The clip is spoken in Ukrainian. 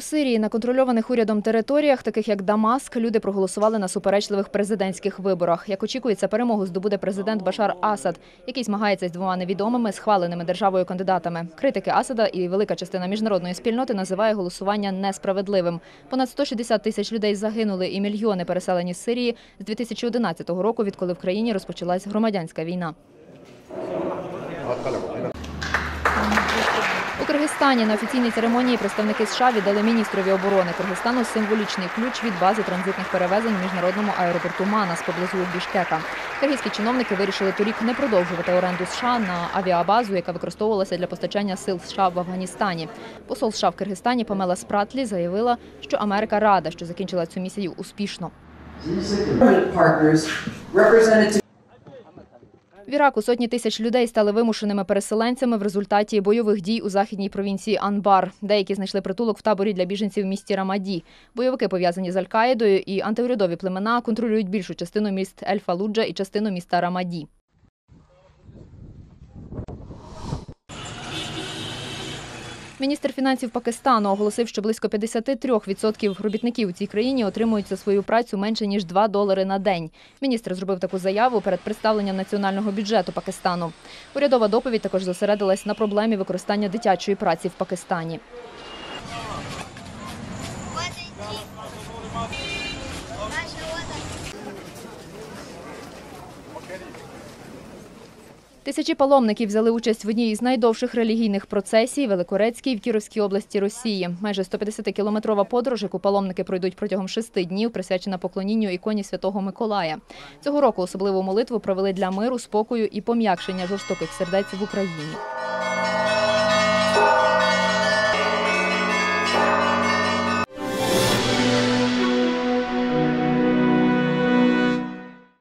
У Сирії на контрольованих урядом територіях, таких як Дамаск, люди проголосували на суперечливих президентських виборах. Як очікується, перемогу здобуде президент Башар Асад, який змагається з двома невідомими схваленими державою кандидатами. Критики Асада і велика частина міжнародної спільноти називає голосування несправедливим. Понад 160 тисяч людей загинули і мільйони переселені з Сирії з 2011 року, відколи в країні розпочалась громадянська війна. Киргизстані на офіційній церемонії представники США віддали міністрові оборони Киргизстану символічний ключ від бази транзитних перевезень в міжнародному аеропорту Манас поблизу Бішкека. Киргизькі чиновники вирішили торік не продовжувати оренду США на авіабазу, яка використовувалася для постачання сил США в Афганістані. Посол США в Киргизстані Памела Спратлі заявила, що Америка рада, що закінчила цю місію успішно. В Іраку сотні тисяч людей стали вимушеними переселенцями в результаті бойових дій у західній провінції Анбар. Деякі знайшли притулок в таборі для біженців в місті Рамаді. Бойовики пов'язані з Аль-Каїдою і антиурядові племена контролюють більшу частину міст Ель-Фалуджа і частину міста Рамаді. Міністр фінансів Пакистану оголосив, що близько 53% робітників у цій країні отримують за свою працю менше ніж 2 долари на день. Міністр зробив таку заяву перед представленням національного бюджету Пакистану. Урядова доповідь також зосередилась на проблемі використання дитячої праці в Пакистані. Тисячі паломників взяли участь в одній із найдовших релігійних процесій Великорецькій в Кіровській області Росії. Майже 150-кілометрова подорож, яку паломники пройдуть протягом шести днів, присвячена поклонінню іконі Святого Миколая. Цього року особливу молитву провели для миру, спокою і пом'якшення жорстоких сердець в Україні.